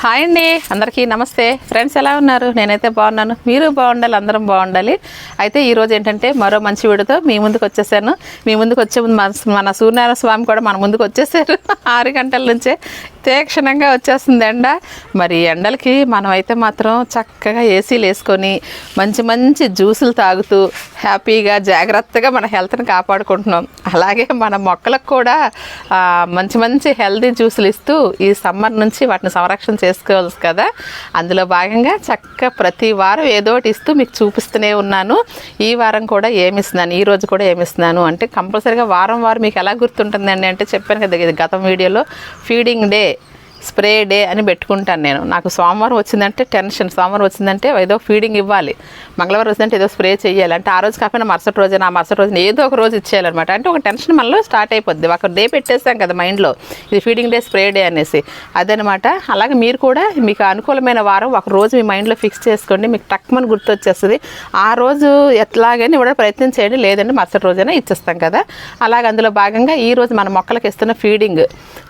Hi అండి అందరికీ నమస్తే. ఫ్రెండ్స్ ఎలా ఉన్నారు? నేనైతే బాగున్నాను. మీరు బాగుండాలి అందరం బాగుండాలి. అయితే ఈరోజు ఏంటంటే మరో మంచి వీడియోతో మీ ముందుకు వచ్చేసాను. మీ ముందుకు వచ్చే ముందు మన- మన సూర్యనారాయణ స్వామి కూడా మన ముందుకు వచ్చేసారు. ఆరు గంటల నుంచే. తీక్షణంగా వచ్చేస్తుంది ఎండ. మరి ఎండలకి మనం అయితే మాత్రం చక్కగా ఏసీలు వేసుకొని మంచి మంచి జ్యూసులు తాగుతూ హ్యాపీగా జాగ్రత్తగా మన హెల్త్ని కాపాడుకుంటున్నాం. అలాగే మన మొక్కలకు కూడా మంచి మంచి హెల్తీ జ్యూసులు ఇస్తూ ఈ సమ్మర్ నుంచి వాటిని సంరక్షణ చేసుకోవాలి కదా. అందులో భాగంగా చక్కగా ప్రతి వారం ఏదో ఒకటి ఇస్తూ మీకు చూపిస్తూనే ఉన్నాను. ఈ వారం కూడా ఏమిస్తున్నాను ఈ రోజు కూడా ఏమిస్తున్నాను అంటే కంపల్సరీగా వారం వారం మీకు ఎలా గుర్తుంటుందండి అంటే చెప్పాను కదా గతం వీడియోలో ఫీడింగ్ డే స్ప్రే డే అని పెట్టుకుంటాను నేను. నాకు సోమవారం వచ్చిందంటే టెన్షన్ సోమవారం వచ్చిందంటే ఏదో ఫీడింగ్ ఇవ్వాలి. మంగళవారం వచ్చిందంటే ఏదో స్ప్రే చేయాలి. అంటే ఆ రోజు కాకపోయినా మరుసటి రోజు ఆ మరుసటి రోజున ఏదో ఒక రోజు ఇచ్చేయాలన్నమాట. అంటే ఒక టెన్షన్ మనలో స్టార్ట్ అయిపోద్ది. ఒక డే పెట్టేస్తాం కదా మైండ్లో ఇది ఫీడింగ్ డే స్ప్రే డే అనేసి. అదనమాట అలాగే మీరు కూడా మీకు అనుకూలమైన వారం ఒక రోజు మీ మైండ్లో ఫిక్స్ చేసుకోండి. మీకు టక్మని గుర్తొచ్చేస్తుంది. ఆ రోజు ఎట్లాగని ఇవ్వడం ప్రయత్నం చేయండి. లేదంటే మరుసటి రోజైనా ఇచ్చేస్తాం కదా. అలాగే అందులో భాగంగా ఈ రోజు మన మొక్కలకి ఇస్తున్న ఫీడింగ్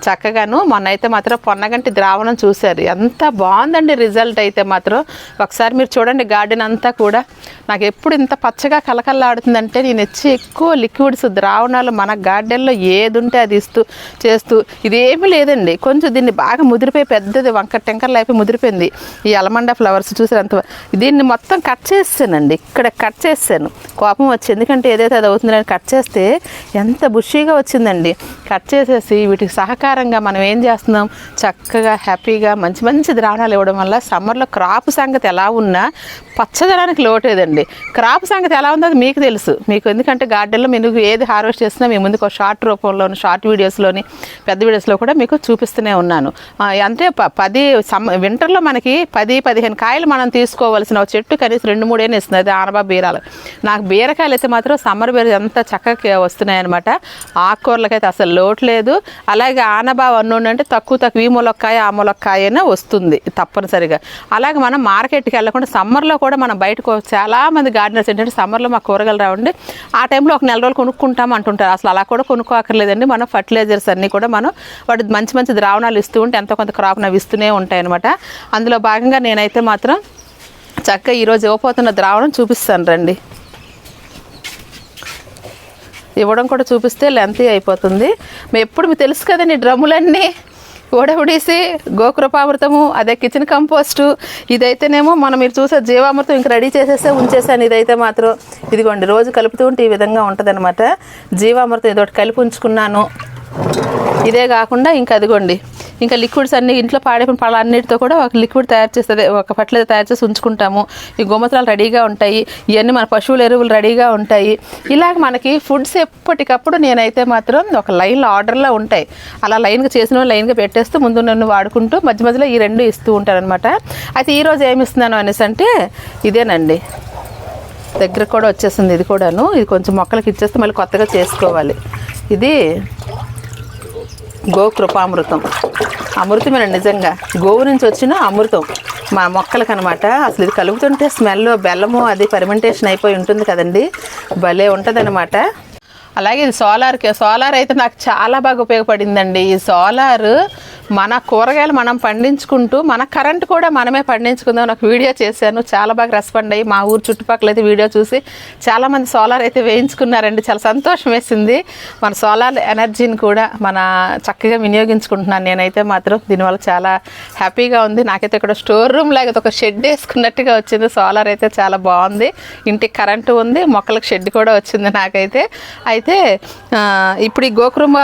చక్కగాను మొన్న అయితే మాత్రం సన్నగంటి ద్రావణం చూశారు. ఎంత బాగుందండి రిజల్ట్ అయితే మాత్రం. ఒకసారి మీరు చూడండి గార్డెన్ అంతా కూడా. నాకు ఎప్పుడు ఇంత పచ్చగా కలకల్లాడుతుందంటే నేను ఇచ్చి ఎక్కువ లిక్విడ్స్ ద్రావణాలు మన గార్డెన్లో ఏది ఉంటే అది ఇస్తూ చేస్తూ. ఇదేమీ లేదండి. కొంచెం దీన్ని బాగా ముదిరిపోయి పెద్దది వంక టెంకర్లు అయిపోయి ముదిరిపోయింది. ఈ అలమండ ఫ్లవర్స్ చూసారు అంత దీన్ని మొత్తం కట్ చేసానండి ఇక్కడ కట్ చేశాను కోపం వచ్చింది ఎందుకంటే ఏదైతే అది అవుతుందని కట్ చేస్తే ఎంత బుషీగా వచ్చిందండి. కట్ చేసేసి వీటికి సహకారంగా మనం ఏం చేస్తున్నాం? చక్కగా హ్యాపీగా మంచి మంచి ద్రావణాలు ఇవ్వడం వల్ల సమ్మర్లో క్రాప్ సంగతి ఎలా ఉన్నా పచ్చదనానికి లోటేదండి. క్రాప్ సంగతి ఎలా ఉందో అది మీకు తెలుసు. మీకు ఎందుకంటే గార్డెన్లో మీరు ఏది హార్వెస్ట్ చేసినా మీ ముందుకు ఒక షార్ట్ రూపంలోని షార్ట్ వీడియోస్లోని పెద్ద వీడియోస్లో కూడా మీకు చూపిస్తూనే ఉన్నాను. అంటే పది సమ్ వింటర్లో మనకి పది పదిహేను కాయలు మనం తీసుకోవాల్సిన చెట్టు కనీసం రెండు మూడేనే ఇస్తుంది. అది ఆనబా బీరాలు. నాకు బీరకాయలు అయితే మాత్రం సమ్మర్ బీర ఎంత చక్కగా వస్తున్నాయి అనమాట ఆకుకూరలకైతే అసలు లోటు లేదు. అలాగే ఆనబా వన్నుండి అంటే తక్కువ తక్కువ. ఈ ములక్కాయ ఆ ములక్కాయ అయినా వస్తుంది తప్పనిసరిగా. అలాగే మనం మార్కెట్కి వెళ్ళకుండా సమ్మర్లో కూడా మనం బయటకు చాలా మంది గార్డెనర్స్ ఏంటంటే సమ్మర్లో మా కూరగాయలు రావండి. ఆ టైంలో ఒక నెల రోజులు కొనుక్కుంటాం అంటుంటారు. అసలు అలా కూడా కొనుక్కోకర్లేదండి మనం ఫర్టిలైజర్స్ అన్నీ కూడా మనం వాటి మంచి మంచి ద్రావణాలు ఇస్తూ ఉంటే ఎంతో కొంత క్రాప్ నవి ఇస్తూనే ఉంటాయి అనమాట అందులో భాగంగా నేనైతే మాత్రం చక్కగా ఈరోజు ఇవ్వబోతున్న ద్రావణం చూపిస్తాను రండి. ఇవ్వడం కూడా చూపిస్తే లెంతీ అయిపోతుంది. మేము ఎప్పుడు మీకు తెలుసు కదండి డ్రమ్ములన్నీ? ఓడబడేసి గోకృపామృతము అదే కిచెన్ కంపోస్టు ఇదైతేనేమో మనం మీరు చూసే జీవామృతం ఇంక రెడీ చేసేస్తే ఉంచేసాను ఇదైతే మాత్రం ఇదిగోండి రోజు కలుపుతూ ఉంటే ఈ విధంగా ఉంటుంది జీవామృతం ఇదొకటి కలిపి ఉంచుకున్నాను. ఇదే కాకుండా ఇంకా అదిగోండి. ఇంకా లిక్విడ్స్ అన్ని ఇంట్లో పాడైపోయిన పళ్ళన్నిటితో కూడా ఒక లిక్విడ్ తయారు చేస్తుంది ఒక పట్ల తయారు చేసి ఉంచుకుంటాము. ఈ గోమూత్రాలు రెడీగా ఉంటాయి ఇవన్నీ మన పశువుల ఎరువులు రెడీగా ఉంటాయి. ఇలాగ మనకి ఫుడ్స్ ఎప్పటికప్పుడు నేనైతే మాత్రం ఒక లైన్లో ఆర్డర్లో ఉంటాయి. అలా లైన్గా చేసిన లైన్గా పెట్టేస్తూ ముందు నన్ను వాడుకుంటూ మధ్య మధ్యలో ఈ రెండు ఇస్తూ ఉంటారనమాట అయితే ఈరోజు ఏమి ఇస్తున్నాను అనేసి అంటే ఇదేనండి. దగ్గర కూడా వచ్చేసింది ఇది కూడాను. ఇది కొంచెం మొక్కలకి ఇచ్చేస్తే మళ్ళీ కొత్తగా చేసుకోవాలి. ఇది గో కృపామృతం నిజంగా గోవు నుంచి వచ్చిన అమృతం. మా మొక్కలకు అనమాట అసలు ఇది కలుపుతుంటే స్మెల్ బెల్లము అది ఫెర్మెంటేషన్ అయిపోయి ఉంటుంది కదండి. భలే ఉంటుందన్నమాట. అలాగే ఇది సోలార్కి సోలార్ అయితే నాకు చాలా బాగా ఉపయోగపడిందండి. ఈ సోలార్ మన కూరగాయలు మనం పండించుకుంటూ మన కరెంట్ కూడా మనమే పండించుకుందాం నాకు వీడియో చేశాను. చాలా బాగా రెస్పాండ్ అయ్యి మా ఊరు చుట్టుపక్కల అయితే వీడియో చూసి చాలామంది సోలార్ అయితే వేయించుకున్నారండి. చాలా సంతోషం వేసింది. మన సోలార్ ఎనర్జీని కూడా మన చక్కగా వినియోగించుకుంటున్నాను. నేనైతే మాత్రం దీనివల్ల చాలా హ్యాపీగా ఉంది. నాకైతే ఇక్కడ స్టోర్ రూమ్ లాగా ఒక షెడ్ వేసుకున్నట్టుగా వచ్చింది. సోలార్ అయితే చాలా బాగుంది. ఇంటికి కరెంటు ఉంది. మొక్కలకు షెడ్ కూడా వచ్చింది నాకైతే. అయితే ఇప్పుడు ఈ గోకురుమ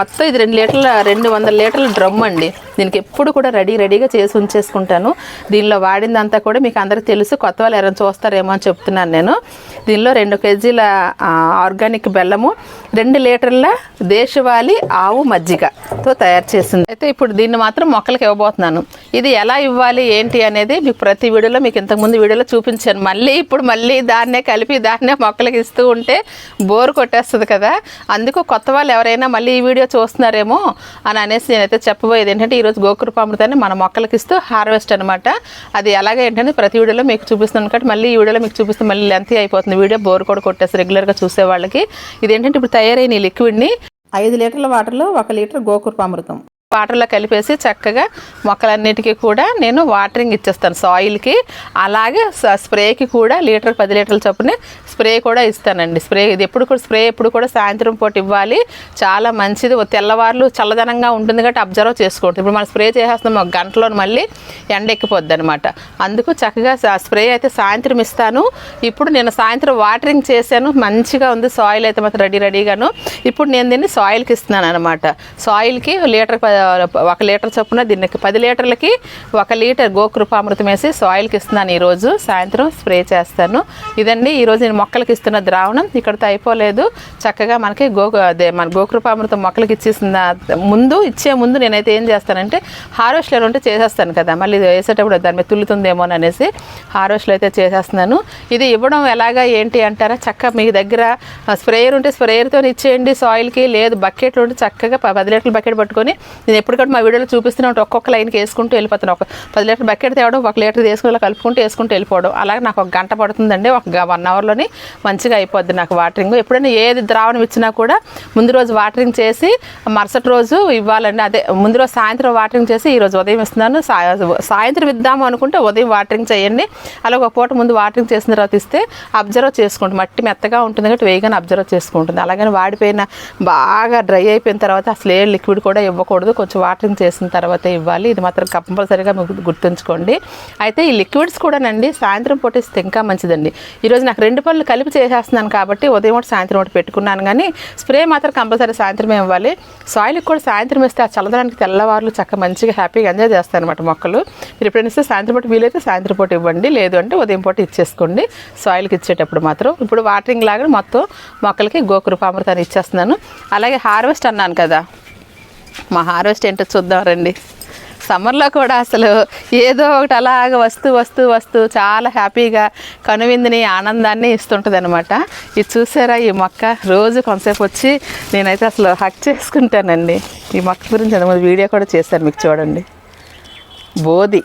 మొత్తం ఇది రెండు లీటర్ల రెండు వందల లీటర్ల డ్రమ్ అండి. దీనికి ఎప్పుడు కూడా రెడీ రెడీగా చేసి ఉంచేసుకుంటాను. దీనిలో వాడిందంతా కూడా మీకు అందరికీ తెలుసు. కొత్త వాళ్ళు ఎవరైనా చూస్తారేమో అని చెప్తున్నాను నేను. దీనిలో రెండు కేజీల ఆర్గానిక్ బెల్లము రెండు లీటర్ల దేశవాళీ ఆవు మజ్జిగతో తయారు చేసింది. అయితే ఇప్పుడు దీన్ని మాత్రం మొక్కలకు ఇవ్వబోతున్నాను. ఇది ఎలా ఇవ్వాలి ఏంటి అనేది మీకు ప్రతి వీడియోలో మీకు ఇంతకుముందు వీడియోలో చూపించాను. మళ్ళీ ఇప్పుడు మళ్ళీ దాన్నే కలిపి దాన్నే మొక్కలకి ఇస్తూ ఉంటే బోర్ కొట్టేస్తుంది కదా. అందుకు కొత్త వాళ్ళు ఎవరైనా మళ్ళీ ఈ వీడియో చూస్తున్నారేమో అని అనేసి నేనైతే చెప్పబోయేది ఏంటంటే ఈరోజు గోకృపామృతాన్ని మన మొక్కలకి ఇస్తూ హార్వెస్ట్ అనమాట అది ఎలాగే ఏంటంటే ప్రతి వీడియోలో మీకు చూపిస్తున్నాను. కాబట్టి మళ్ళీ ఈ వీడియోలో మీకు చూపిస్తే మళ్ళీ లెంత్ అయిపోతుంది. వీడియో బోర్ కూడా కొట్టేసి రెగ్యులర్గా చూసే వాళ్ళకి ఇదేంటంటే ఇప్పుడు తయారైన ఈ లిక్విడ్ని ఐదు లీటర్ల వాటర్లో ఒక లీటర్ గోకృపామృతం వాటర్లో కలిపేసి చక్కగా మొక్కలన్నిటికీ కూడా నేను వాటరింగ్ ఇచ్చేస్తాను. సాయిల్కి అలాగే స్ప్రేకి కూడా లీటర్ పది లీటర్ల చొప్పున స్ప్రే కూడా ఇస్తానండి. స్ప్రే ఇది ఎప్పుడు కూడా స్ప్రే ఎప్పుడు కూడా సాయంత్రం పూట ఇవ్వాలి. చాలా మంచిది. తెల్లవార్లు చల్లదనంగా ఉంటుంది కాబట్టి అబ్జర్వ్ చేసుకోవద్దు ఇప్పుడు మనం స్ప్రే చేసేస్తున్నాం ఒక గంటలో మళ్ళీ ఎండ ఎక్కిపోద్ది అనమాట అందుకు చక్కగా స్ప్రే అయితే సాయంత్రం ఇస్తాను. ఇప్పుడు నేను సాయంత్రం వాటరింగ్ చేశాను. మంచిగా ఉంది. సాయిల్ అయితే మాత్రం రెడీ రెడీగాను. ఇప్పుడు నేను దీన్ని సాయిల్కి ఇస్తున్నాను అనమాట సాయిల్కి లీటర్ ప- ఒక లీటర్ చొప్పున దీనికి పది లీటర్లకి ఒక లీటర్ గోకృపామృతం వేసి సాయిల్కి ఇస్తున్నాను ఈరోజు. సాయంత్రం స్ప్రే చేస్తాను. ఇదండి. ఈరోజు నేను మొక్కలకి ఇస్తున్న ద్రావణం ఇక్కడితో అయిపోలేదు చక్కగా మనకి గో అదే మన గోకృపామృతం మొక్కలకి ఇచ్చేసిన ముందు ఇచ్చే ముందు నేనైతే ఏం చేస్తానంటే హార్వెస్ట్లో ఉంటే చేసేస్తాను కదా. మళ్ళీ వేసేటప్పుడు దాని మీద తుల్లుతుందేమో అనేసి హార్వెస్ట్లో అయితే చేసేస్తున్నాను. ఇది ఇవ్వడం ఎలాగా ఏంటి అంటారా? చక్కగా మీ దగ్గర స్ప్రేయర్ ఉంటే స్ప్రేయర్తో ఇచ్చేయండి సాయిల్కి. లేదు బకెట్లు ఉంటే చక్కగా పది లీటర్ల బకెట్ పట్టుకొని నేను ఎప్పటికప్పుడు మా వీడియోలో చూపిస్తున్నా ఉంటా. ఒక్కొక్క లైన్కి వేసుకుంటూ వెళ్ళిపోతాను. ఒక పది లీటర్ బకెట్ తేవడం ఒక లీటర్ తీసుకుని కలుపుకుంటూ వేసుకుంటూ వెళ్ళిపోవడం. అలాగే నాకు ఒక గంట పడుతుందండి. ఒక వన్ అవర్లోని మంచిగా అయిపోద్ది నాకు వాటరింగ్. ఎప్పుడైనా ఏది ద్రావణం ఇచ్చినా కూడా ముందు రోజు వాటరింగ్ చేసి మరుసటి రోజు ఇవ్వాలండి. అదే ముందు రోజు సాయంత్రం వాటరింగ్ చేసి ఈ రోజు ఉదయం ఇస్తున్నాను. సా- సాయంత్రం ఇద్దాము అనుకుంటే ఉదయం వాటరింగ్ చేయండి. అలా ఒక పూట ముందు వాటరింగ్ చేసిన తర్వాత ఇస్తే అబ్జర్వ్ చేసుకుంటుంది. మట్టి మెత్తగా ఉంటుంది కాబట్టి వేయగానే అబ్జర్వ్ చేసుకుంటుంది. అలాగని వాడిపోయిన బాగా డ్రై అయిపోయిన తర్వాత అసలు ఏ లిక్విడ్ కూడా ఇవ్వకూడదు. కొంచెం వాటరింగ్ చేసిన తర్వాత ఇవ్వాలి. ఇది మాత్రం కంపల్సరీగా మీకు గుర్తుంచుకోండి. అయితే ఈ లిక్విడ్స్ కూడానండి సాయంత్రం పూట ఇస్తే ఇంకా మంచిదండి. ఈరోజు నాకు రెండు పళ్ళు పనులు కలిపి చేసేస్తున్నాను కాబట్టి ఉదయం ఒకటి సాయంత్రం ఒకటి పెట్టుకున్నాను. కానీ స్ప్రే మాత్రం కంపల్సరీ సాయంత్రమే ఇవ్వాలి. సాయిల్కి కూడా సాయంత్రం ఇస్తే ఆ చల్లదడానికి తెల్లవారులు చక్క మంచిగా హ్యాపీగా ఎంజాయ్ చేస్తాయి అనమాట మొక్కలు. మీరు ఎప్పుడైనా ఇస్తే సాయంత్రం పూట వీలైతే సాయంత్రం పూట ఇవ్వండి. లేదు అంటే ఉదయం పూట ఇచ్చేసుకోండి. సాయిల్కి ఇచ్చేటప్పుడు మాత్రం. ఇప్పుడు వాటరింగ్ లాగా మొత్తం మొక్కలకి గోకృపామృతాన్ని ఇచ్చేస్తున్నాను. అలాగే హార్వెస్ట్ అన్నాను కదా. మా హార్వెస్ట్ ఏంటో చూద్దాం రండి. సమ్మర్లో కూడా అసలు ఏదో ఒకటి అలాగ వస్తూ వస్తూ వస్తూ చాలా హ్యాపీగా కనువిందుని ఆనందాన్ని ఇస్తుంటుంది అనమాట ఇది చూసారా ఈ మొక్క? రోజు కొంతసేపు వచ్చి నేనైతే అసలు హక్ చేసుకుంటానండి. ఈ మొక్క గురించి వీడియో కూడా చేశాను మీకు చూడండి. బోధి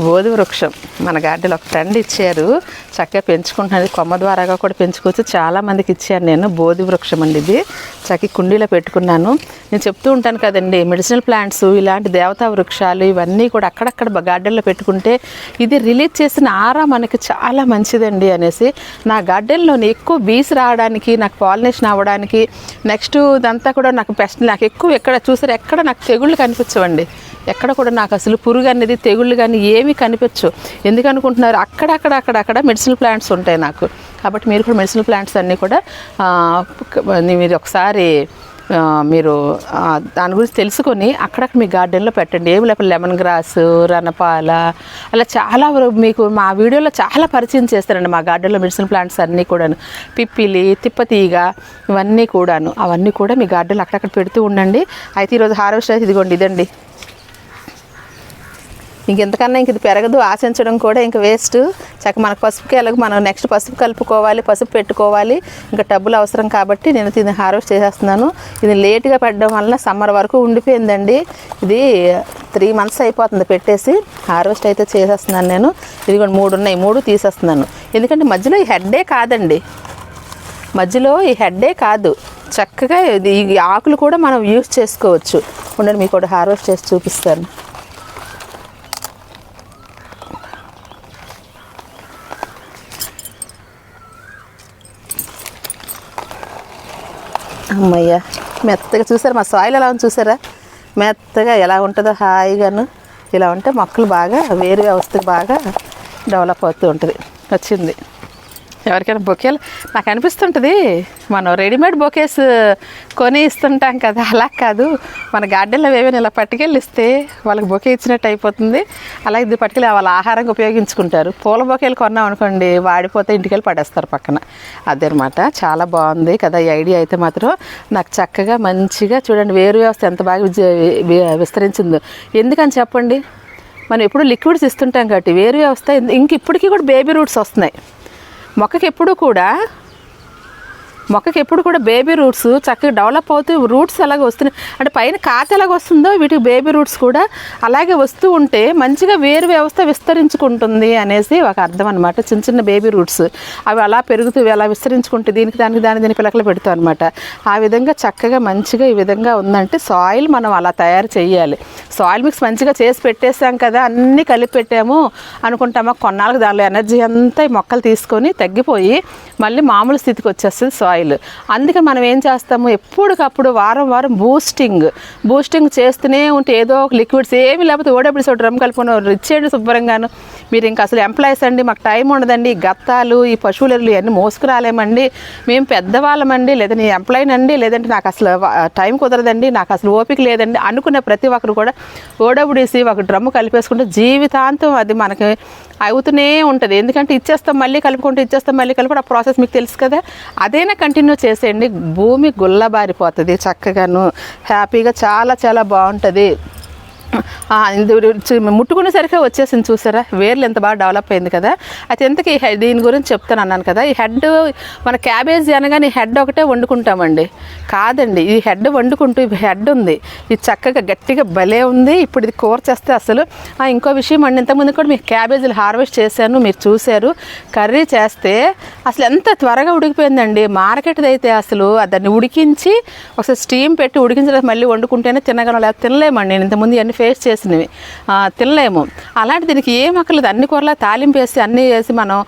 బోధి వృక్షం. మన గార్డెన్లో ఒక ఫ్రెండ్ ఇచ్చారు. చక్కగా పెంచుకుంటున్నది. కొమ్మ ద్వారాగా కూడా పెంచుకోవచ్చు. చాలా మందికి ఇచ్చాను నేను. బోధి వృక్షం అండి ఇది. చక్కగా కుండీలో పెట్టుకున్నాను. నేను చెప్తూ ఉంటాను కదండి మెడిసినల్ ప్లాంట్స్ ఇలాంటి దేవతా వృక్షాలు ఇవన్నీ కూడా అక్కడక్కడ గార్డెన్లో పెట్టుకుంటే ఇది రిలీజ్ చేసిన ఆరా మనకి చాలా మంచిదండి అనేసి నా గార్డెన్లోని ఎక్కువ బీస్ రావడానికి నాకు పాలినేషన్ అవ్వడానికి నెక్స్ట్ ఇదంతా కూడా నాకు పెస్ట్ నాకు ఎక్కువ ఎక్కడ చూసారు ఎక్కడ నాకు తెగుళ్ళు కనిపించవండి. ఎక్కడ కూడా నాకు అసలు పురుగు అనేది తెగుళ్ళు కానీ ఏమీ కనిపించు ఎందుకనుకుంటున్నారు? అక్కడక్కడ అక్కడక్కడ మెడిసిన్ ప్లాంట్స్ ఉంటాయి నాకు. కాబట్టి మీరు కూడా మెడిసిన్ ప్లాంట్స్ అన్నీ కూడా మీరు ఒకసారి మీరు దాని గురించి తెలుసుకొని అక్కడక్కడ మీ గార్డెన్లో పెట్టండి. ఏమి లేకపోతే లెమన్ గ్రాస్ రణపాల అలా చాలా వరకు మీకు మా వీడియోలో చాలా పరిచయం చేస్తారండి మా గార్డెన్లో మెడిసిన్ ప్లాంట్స్ అన్నీ కూడాను. పిప్పిలి తిప్పతీగ ఇవన్నీ కూడాను. అవన్నీ కూడా మీ గార్డెన్లో అక్కడక్కడ పెడుతూ ఉండండి. అయితే ఈరోజు హార్వెస్ట్ అయితే ఇదిగోండి ఇదండి. ఇంకెంతకన్నా ఇంక ఇది పెరగదు ఆశించడం కూడా ఇంక వేస్ట్. చక్క మనకు పసుపుకి ఎలాగ మనం నెక్స్ట్ పసుపు కలుపుకోవాలి పసుపు పెట్టుకోవాలి. ఇంకా డబ్బులు అవసరం కాబట్టి నేను దీన్ని హార్వెస్ట్ చేసేస్తున్నాను. ఇది లేట్గా పెట్టడం వలన సమ్మర్ వరకు ఉండిపోయిందండి. ఇది త్రీ మంత్స్ అయిపోతుంది పెట్టేసి హార్వెస్ట్ అయితే చేసేస్తున్నాను నేను. ఇది కూడా మూడు ఉన్నాయి మూడు తీసేస్తున్నాను. ఎందుకంటే మధ్యలో ఈ హెడ్డే కాదండి. మధ్యలో ఈ హెడ్డే కాదు. చక్కగా ఈ ఆకులు కూడా మనం యూస్ చేసుకోవచ్చు. ఉండండి మీకు కూడా హార్వెస్ట్ చేసి చూపిస్తాను. అమ్మయ్య. మెత్తగా చూసారా? మా సాయిల్ ఎలా ఉంది చూసారా? మెత్తగా ఎలా ఉంటుందో హాయిగాను. ఇలా ఉంటే మొక్కలు బాగా వేరు వస్తే బాగా డెవలప్ అవుతూ ఉంటుంది. వచ్చింది ఎవరికైనా బొకేలు? నాకు అనిపిస్తుంటుంది మనం రెడీమేడ్ బొకేస్ కొని ఇస్తుంటాం కదా అలా కాదు. మన గార్డెన్లో ఏమైనా ఇలా పట్టుకెళ్ళి ఇస్తే వాళ్ళకి బొకే ఇచ్చినట్టు అయిపోతుంది. అలా ఇది పట్టుకెళ్ళి వాళ్ళ ఆహారంగా ఉపయోగించుకుంటారు. పూల బొకేలు కొన్నాం అనుకోండి వాడిపోతే ఇంటికెళ్ళి పడేస్తారు పక్కన. అదనమాట. చాలా బాగుంది కదా ఈ ఐడియా అయితే మాత్రం. నాకు చక్కగా మంచిగా చూడండి వేరు వ్యవస్థ ఎంత బాగా విస్తరించిందో. ఎందుకని చెప్పండి? మనం ఎప్పుడు లిక్విడ్స్ ఇస్తుంటాం కాబట్టి వేరు వ్యవస్థ ఇంక ఇప్పటికీ కూడా బేబీ రూట్స్ వస్తున్నాయి. మొక్కకి ఎప్పుడూ కూడా మొక్కకి ఎప్పుడు కూడా బేబీ రూట్స్ చక్కగా డెవలప్ అవుతూ రూట్స్ అలాగ వస్తున్నాయి. అంటే పైన కాత ఎలాగ వస్తుందో వీటికి బేబీ రూట్స్ కూడా అలాగే వస్తూ ఉంటే మంచిగా వేరు వ్యవస్థ విస్తరించుకుంటుంది అనేసి ఒక అర్థం అనమాట చిన్న చిన్న బేబీ రూట్స్ అవి అలా పెరుగుతూ అలా విస్తరించుకుంటే దీనికి దానికి దాని దీని పిలకలు పెడతాం అనమాట ఆ విధంగా చక్కగా మంచిగా ఈ విధంగా ఉందంటే సాయిల్ మనం అలా తయారు చేయాలి. సాయిల్ మిక్స్ మంచిగా చేసి పెట్టేసాం కదా అన్నీ కలిపి పెట్టాము అనుకుంటామా? కొన్నాళ్ళకి దానిలో ఎనర్జీ అంతా ఈ మొక్కలు తీసుకొని తగ్గిపోయి మళ్ళీ మామూలు స్థితికి వచ్చేస్తుంది. సాయిల్ అందుకే మనం ఏం చేస్తాము? ఎప్పటికప్పుడు వారం వారం బూస్టింగ్. బూస్టింగ్ చేస్తూనే ఉంటే ఏదో ఒక లిక్విడ్స్ ఏమి లేకపోతే ఓడబిడిసి సో డ్రమ్ కలుపుకొని ఇచ్చేయండి శుభ్రంగాను. మీరు ఇంకా అసలు ఎంప్లాయీస్ అండి మాకు టైం ఉండదండి. గత్తాలు ఈ పశువుల ఇవన్నీ మోసుకురాలేమండి. మేము పెద్దవాళ్ళమండి లేదా నీ ఎంప్లాయీనండి అండి లేదంటే నాకు అసలు టైం కుదరదండి నాకు అసలు ఓపిక లేదండి. అనుకునే ప్రతి ఒక్కరు కూడా ఓడబుడేసి ఒక డ్రమ్ము కలిపేసుకుంటే జీవితాంతం అది మనకి అవుతూనే ఉంటుంది. ఎందుకంటే ఇచ్చేస్తాం మళ్ళీ కలుపుకుంటూ ఇచ్చేస్తాం మళ్ళీ కలుపుకుంటూ ఆ ప్రాసెస్ మీకు తెలుసు కదా. అదైనా కంటిన్యూ చేసేయండి. భూమి గుల్లబారిపోతుంది చక్కగాను. హ్యాపీగా చాలా చాలా బాగుంటుంది. ముట్టుకునేసరికి వచ్చేసింది చూసారా? వేర్లు ఎంత బాగా డెవలప్ అయింది కదా. అయితే ఎంతకి ఈ హెడ్ దీని గురించి చెప్తాను అన్నాను కదా. ఈ హెడ్ మన క్యాబేజ్ అనగానే ఈ హెడ్ ఒకటే వండుకుంటామండి. కాదండి ఈ హెడ్ వండుకుంటూ ఈ హెడ్ ఉంది. ఇది చక్కగా గట్టిగా భలే ఉంది. ఇప్పుడు ఇది కూర చేస్తే అసలు ఇంకో విషయం అండి. ఇంతకుముందు కూడా మీకు క్యాబేజీలు హార్వెస్ట్ చేశాను మీరు చూశారు. కర్రీ చేస్తే అసలు ఎంత త్వరగా ఉడికిపోయిందండి. మార్కెట్ది అయితే అసలు దాన్ని ఉడికించి ఒకసారి స్టీమ్ పెట్టి ఉడికించిన మళ్ళీ వండుకుంటేనే తినగలం లేకపోతే తినలేమండి. నేను ఇంతకుముందు ఇవన్నీ ఫేస్ చేసినవి. తినలేము. అలాంటి దీనికి ఏం అక్కర్లేదు. అన్ని కూరలా తాలింపు వేసి అన్నీ వేసి మనం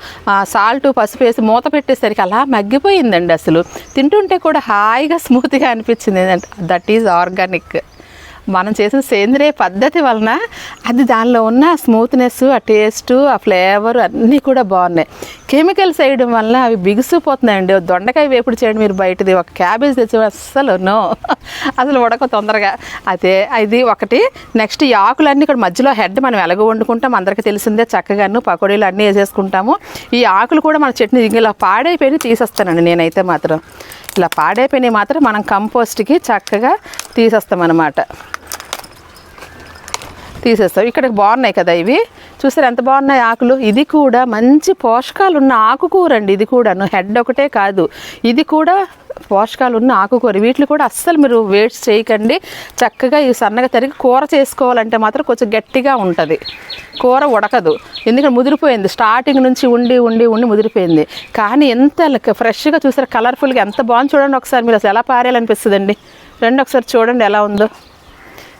సాల్ట్ పసుపు వేసి మూత పెట్టేసరికి అలా మగ్గిపోయిందండి అసలు. తింటుంటే కూడా హాయిగా స్మూత్గా అనిపించింది. దట్ ఈజ్ ఆర్గానిక్ మనం చేసిన సేంద్రియ పద్ధతి వలన అది దానిలో ఉన్న స్మూత్నెస్ ఆ టేస్ట్ ఆ ఫ్లేవర్ అన్నీ కూడా బాగున్నాయి. కెమికల్స్ వేయడం వల్ల అవి బిగుసిపోతున్నాయండి. దొండకాయ వేపుడు చేయండి మీరు బయటది. ఒక క్యాబేజ్ తెచ్చి అస్సలు నో. అసలు ఉడక తొందరగా. అదే ఇది ఒకటి. నెక్స్ట్ ఈ ఆకులన్నీ ఇక్కడ మధ్యలో హెడ్ మనం ఎలాగ వండుకుంటాం? అందరికీ తెలిసిందే. చక్కగాను పకోడీలు అన్నీ వేసేసుకుంటాము. ఈ ఆకులు కూడా మన చట్నీ ఇలా పాడైపోయి తీసేస్తానండి నేనైతే మాత్రం. ఇలా పాడైపోయినవి మాత్రం మనం కంపోస్ట్కి చక్కగా తీసేస్తాం తీసేస్తాం. ఇక్కడ బాగున్నాయి కదా ఇవి. చూసారు ఎంత బాగున్నాయి ఆకులు? ఇది కూడా మంచి పోషకాలు ఉన్న ఆకుకూర అండి ఇది కూడాను. హెడ్ ఒకటే కాదు. ఇది కూడా పోషకాలు ఉన్న ఆకుకూర. వీటిని కూడా అస్సలు మీరు వేస్ట్ చేయకండి. చక్కగా ఈ సన్నగా తరిగి కూర చేసుకోవాలంటే మాత్రం కొంచెం గట్టిగా ఉంటుంది. కూర ఉడకదు. ఎందుకంటే ముదిరిపోయింది. స్టార్టింగ్ నుంచి ఉండి ఉండి ఉండి ముదిరిపోయింది. కానీ ఎంత ఫ్రెష్గా చూసారు? కలర్ఫుల్గా ఎంత బాగుంది చూడండి ఒకసారి. మీరు అసలు ఎలా పారేయాలనిపిస్తుందండి? రండి ఒకసారి చూడండి ఎలా ఉందో.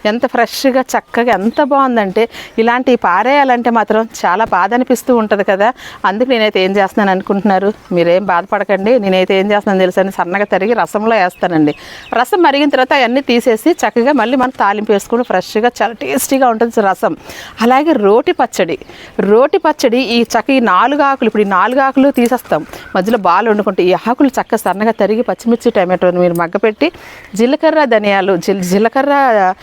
ఎంత ఫ్రెష్గా చక్కగా ఎంత బాగుందంటే ఇలాంటి పారేయాలంటే మాత్రం చాలా బాధ అనిపిస్తూ ఉంటుంది కదా. అందుకు నేనైతే ఏం చేస్తున్నాను అనుకుంటున్నారు? మీరేం బాధపడకండి. నేనైతే ఏం చేస్తున్నాను తెలుసని సన్నగా తరిగి రసంలో వేస్తానండి. రసం మరిగిన తర్వాత అవన్నీ తీసేసి చక్కగా మళ్ళీ మనం తాలింపు వేసుకుని ఫ్రెష్గా చాలా టేస్టీగా ఉంటుంది రసం. అలాగే రోటి పచ్చడి. రోటి పచ్చడి ఈ చక్క ఈ నాలుగు ఆకులు ఇప్పుడు ఈ నాలుగు ఆకులు తీసేస్తాం. మధ్యలో బాలు వండుకుంటే ఈ ఆకులు చక్క సన్నగా తరిగి పచ్చిమిర్చి టమాటోని మీరు మగ్గపెట్టి జీలకర్ర ధనియాలు జీలకర్ర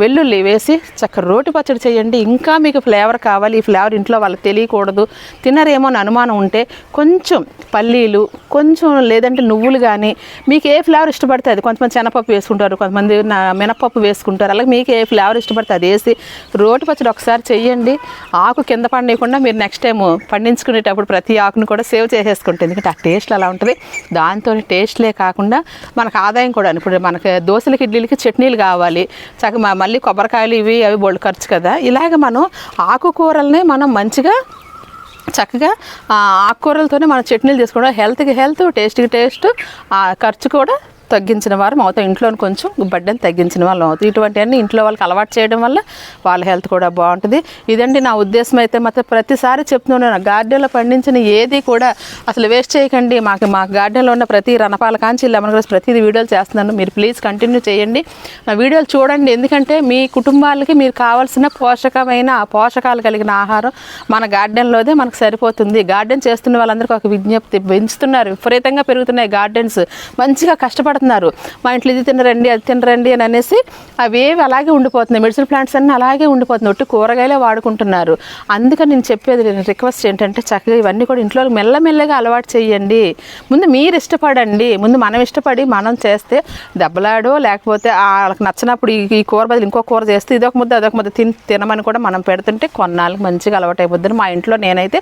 వెల్లుల్లి వేసి చక్క రోటి పచ్చడి చేయండి. ఇంకా మీకు ఫ్లేవర్ కావాలి ఈ ఫ్లేవర్ ఇంట్లో వాళ్ళకి తెలియకూడదు. తినరేమో అని అనుమానం ఉంటే కొంచెం పల్లీలు కొంచెం లేదంటే నువ్వులు కానీ మీకు ఏ ఫ్లేవర్ ఇష్టపడితే అది. కొంతమంది శనపప్పు వేసుకుంటారు కొంతమంది మినపప్పు వేసుకుంటారు. అలాగే మీకు ఏ ఫ్లేవర్ ఇష్టపడితే అది వేసి రోటి పచ్చడి ఒకసారి చెయ్యండి ఆకు కింద పండేయకుండా మీరు నెక్స్ట్ టైం పండించుకునేటప్పుడు ప్రతి ఆకును కూడా సేవ్ చేసేసుకుంటుంది. ఎందుకంటే ఆ టేస్ట్ అలా ఉంటుంది. దాంతో టేస్ట్లే కాకుండా మనకు ఆదాయం కూడా ఇప్పుడు మనకి దోశలకి ఇడ్లీలకి చట్నీలు కావాలి. చక్క మళ్ళీ కొబ్బరికాయలు ఇవి అవి బోల్డ్ ఖర్చు కదా. ఇలాగ మనం ఆకుకూరల్ని మనం మంచిగా చక్కగా ఆకుకూరలతోనే మనం చట్నీలు చేసుకోవడం హెల్త్కి హెల్త్ టేస్ట్కి టేస్ట్ ఆ ఖర్చు కూడా తగ్గించిన వారు అవుతాం ఇంట్లో కొంచెం బడ్డని తగ్గించిన వాళ్ళం అవుతాం. ఇటువంటివన్నీ ఇంట్లో వాళ్ళకి అలవాటు చేయడం వల్ల వాళ్ళ హెల్త్ కూడా బాగుంటుంది. ఇదండి నా ఉద్దేశం అయితే మాత్రం ప్రతిసారి చెప్తున్నాను గార్డెన్లో పండించిన ఏది కూడా అసలు వేస్ట్ చేయకండి. మాకు మా గార్డెన్లో ఉన్న ప్రతి రణపాల కాంచి లెమన్ గ్రాస్ ప్రతిదీ వీడియోలు చేస్తున్నాను. మీరు ప్లీజ్ కంటిన్యూ చేయండి. నా వీడియోలు చూడండి. ఎందుకంటే మీ కుటుంబాలకి మీరు కావాల్సిన పోషకమైన పోషకాలు కలిగిన ఆహారం మన గార్డెన్లోదే మనకు సరిపోతుంది. గార్డెన్ చేస్తున్న వాళ్ళందరికీ ఒక విజ్ఞప్తి. పెంచుతున్నారు. విపరీతంగా పెరుగుతున్నాయి గార్డెన్స్. మంచిగా కష్టపడుతున్నారు ఇష్టపడుతున్నారు మా ఇంట్లో ఇది తినరండి అది తినరండి అని అనేసి అవేవి అలాగే ఉండిపోతున్నాయి. మెడిసిన్ ప్లాంట్స్ అన్నీ అలాగే ఉండిపోతున్నాయి. ఒట్టి కూరగాయలే వాడుకుంటున్నారు. అందుకని నేను చెప్పేది రిక్వెస్ట్ ఏంటంటే చక్కగా ఇవన్నీ కూడా ఇంట్లో మెల్లమెల్లగా అలవాటు చేయండి ముందు మీరు ఇష్టపడండి. ముందు మనం ఇష్టపడి మనం చేస్తే దెబ్బలాడో లేకపోతే వాళ్ళకి నచ్చినప్పుడు ఈ కూర బదులు ఇంకో కూర చేస్తే ఇదొక ముద్ద అదొక ముద్ద తిని తినమని కూడా మనం పెడుతుంటే కొన్నాళ్ళకి మంచిగా అలవాటు అయిపోద్దని మా ఇంట్లో నేనైతే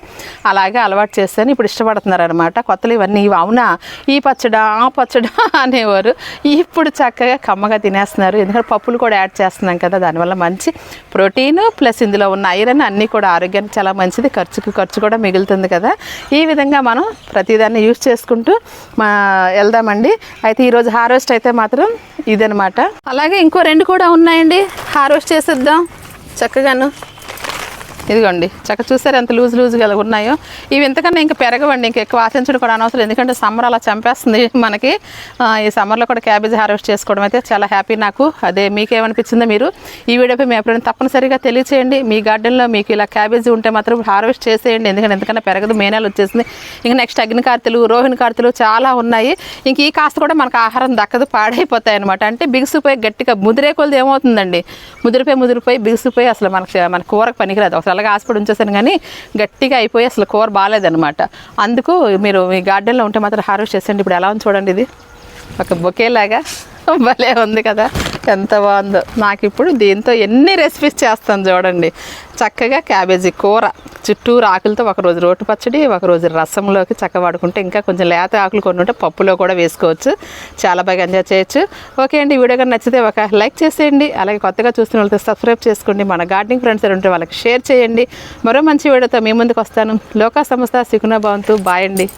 అలాగే అలవాటు చేస్తాను ఇప్పుడు ఇష్టపడుతున్నారు అనమాట కొత్తలు ఇవన్నీ ఇవి. అవునా? ఈ పచ్చడా ఆ పచ్చడా తినేవారు. ఇప్పుడు చక్కగా కమ్మగా తినేస్తున్నారు. ఎందుకంటే పప్పులు కూడా యాడ్ చేస్తున్నాం కదా దానివల్ల మంచి ప్రోటీన్ ప్లస్ ఇందులో ఉన్న ఐరన్ అన్నీ కూడా ఆరోగ్యానికి చాలా మంచిది. ఖర్చుకు ఖర్చు కూడా మిగులుతుంది కదా. ఈ విధంగా మనం ప్రతిదాన్ని యూజ్ చేసుకుంటూ మా వెళ్దామండి. అయితే ఈరోజు హార్వెస్ట్ అయితే మాత్రం ఇదనమాట అలాగే ఇంకో రెండు కూడా ఉన్నాయండి. హార్వెస్ట్ చేసేద్దాం. చక్కగాను ఇదిగోండి చక్క చూసారు ఎంత లూజ్ లూజ్గా ఉన్నాయో? ఇవి ఎంతకన్నా ఇంకా పెరగవండి ఇంకా ఎక్కువ ఆశించడం కూడా అనవసరం ఎందుకంటే సమ్మర్ అలా చంపేస్తుంది మనకి. ఈ సమ్మర్లో కూడా క్యాబేజ్ హార్వెస్ట్ చేసుకోవడం అయితే చాలా హ్యాపీ నాకు. అదే మీకేమనిపించిందో మీరు ఈ వీడియోపై మీ అభిప్రాయం తప్పనిసరిగా తెలియచేయండి. మీ గార్డెన్లో మీకు ఇలా క్యాబేజీ ఉంటే మాత్రం హార్వెస్ట్ చేసేయండి ఎందుకంటే ఎంతకన్నా పెరగదు మే నెల వచ్చేసింది. ఇంకా నెక్స్ట్ అగ్నికార్తెలు రోహిణి కార్తెలు చాలా ఉన్నాయి. ఇంక ఈ కాస్త కూడా మనకు ఆహారం దక్కదు పాడైపోతాయి అనమాట అంటే బిగుసిపోయి గట్టిగా ముదిరే కొలది ఏమవుతుందండి? ముదిరిపోయి ముదిరిపోయి బిగుసిపోయి అసలు మనకి మన కూరకు పనికిరాదు. ఒకసారి అలాగే ఆశపడి ఉంచేసాను కానీ గట్టిగా అయిపోయి అసలు కూర బాగాలేదనమాట అందుకు మీరు మీ గార్డెన్లో ఉంటే మాత్రం హార్వెస్ట్ చేసేయండి. ఇప్పుడు ఎలా ఉంది చూడండి ఇది. ఒక బొకేలాగా భలే ఉంది కదా. ఎంత బాగుందో. నాకు ఇప్పుడు దీంతో ఎన్ని రెసిపీస్ చేస్తాను చూడండి. చక్కగా క్యాబేజీ కూర చుట్టూరు ఆకులతో ఒకరోజు రోటి పచ్చడి ఒకరోజు రసంలోకి చక్క వాడుకుంటే ఇంకా కొంచెం లేత ఆకులు కొన్ని ఉంటే పప్పులో కూడా వేసుకోవచ్చు. చాలా బాగా ఎంజాయ్ చేయొచ్చు. ఓకే అండి వీడియో కానీ నచ్చితే ఒక లైక్ చేసేయండి. అలాగే కొత్తగా చూస్తున్న వాళ్ళతో సబ్స్క్రైబ్ చేసుకోండి. మన గార్డెనింగ్ ఫ్రెండ్స్ ఉంటే వాళ్ళకి షేర్ చేయండి. మరో మంచి వీడియోతో మీ ముందుకు వస్తాను. లోకా సంస్థ సికునా భవంతు. బాయ్ అండి.